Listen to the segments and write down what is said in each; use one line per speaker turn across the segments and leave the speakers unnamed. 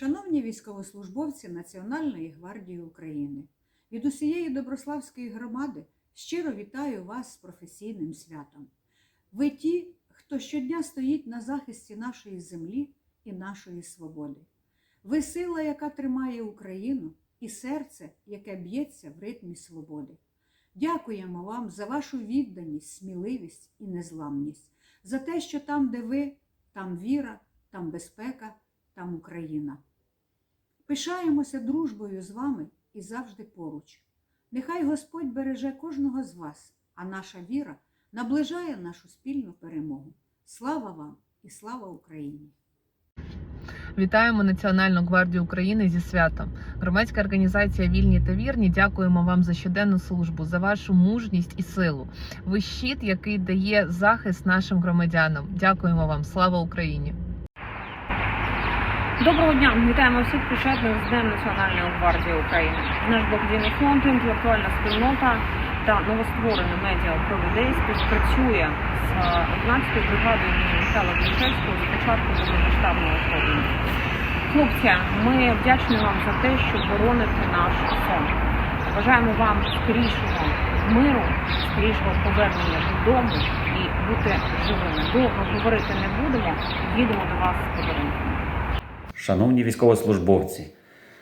Шановні військовослужбовці Національної гвардії України, від усієї Доброславської громади щиро вітаю вас з професійним святом. Ви ті, хто щодня стоїть на захисті нашої землі і нашої свободи. Ви сила, яка тримає Україну, і серце, яке б'ється в ритмі свободи. Дякуємо вам за вашу відданість, сміливість і незламність, за те, що там, де ви, там віра, там безпека, там Україна. Пишаємося дружбою з вами і завжди поруч. Нехай Господь береже кожного з вас, а наша віра наближає нашу спільну перемогу. Слава вам і слава Україні!
Вітаємо Національну гвардію України зі святом. Громадська організація Вільні та вірні. Дякуємо вам за щоденну службу, за вашу мужність і силу. Ви щит, який дає захист нашим громадянам. Дякуємо вам. Слава Україні!
Доброго дня! Вітаємо всіх причетних з Днем Національної гвардії України. Наш благодійний фонд, інтелектуальна спільнота та новостворене медіа «Провідей» співпрацює з 11-ю бригадою Михайла Глушевського з початку повномасштабного вторгнення. Хлопці, ми вдячні вам за те, що бороните наш сон. Бажаємо вам скорішого миру, скорішого повернення додому і бути живими. Довго говорити не будемо. Їдемо до вас з подарунками.
Шановні військовослужбовці,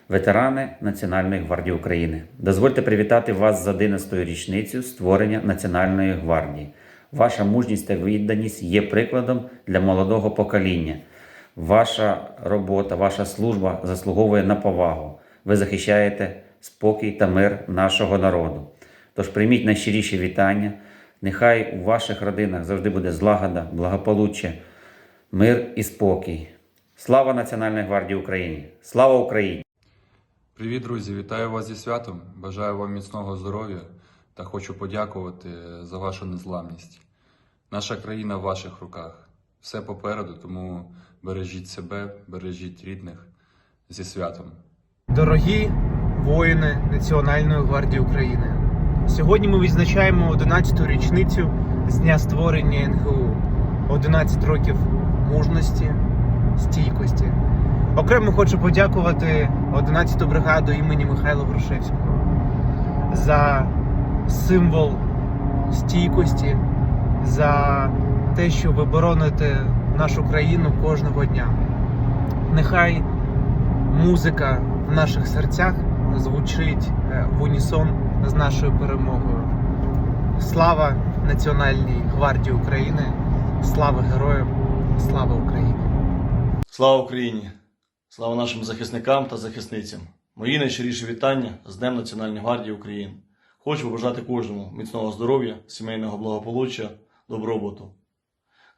ветерани Національної гвардії України, дозвольте привітати вас з 11-ю річницю створення Національної гвардії. Ваша мужність та відданість є прикладом для молодого покоління. Ваша робота, ваша служба заслуговує на повагу. Ви захищаєте спокій та мир нашого народу. Тож прийміть найщиріші вітання. Нехай у ваших родинах завжди буде злагода, благополуччя, мир і спокій. Слава Національній гвардії України! Слава Україні!
Привіт, друзі! Вітаю вас зі святом! Бажаю вам міцного здоров'я та хочу подякувати за вашу незламність. Наша країна в ваших руках. Все попереду, тому бережіть себе, бережіть рідних зі святом.
Дорогі воїни Національної гвардії України. Сьогодні ми відзначаємо 11-ту річницю з дня створення НГУ. 11 років мужності, стійкості. Окремо хочу подякувати 11-ту бригаду імені Михайла Грушевського за символ стійкості, за те, що ви бороните нашу країну кожного дня. Нехай музика в наших серцях звучить е, в унісон з нашою перемогою. Слава Національній гвардії України! Слава героям! Слава Україні!
Слава Україні! Слава нашим захисникам та захисницям! Мої найщиріші вітання з Днем Національної гвардії України. Хочу побажати кожному міцного здоров'я, сімейного благополуччя, добробуту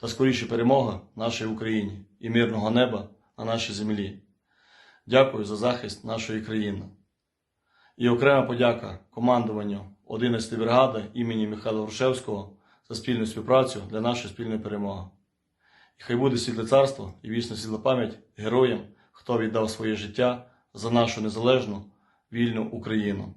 та скоріше перемога нашій Україні і мирного неба на нашій землі. Дякую за захист нашої країни. І окрема подяка командуванню 11-ї бригади імені Михайла Грушевського за спільну співпрацю для нашої спільної перемоги. Хай буде світле царство і вічна світла пам'ять героям, хто віддав своє життя за нашу незалежну вільну Україну.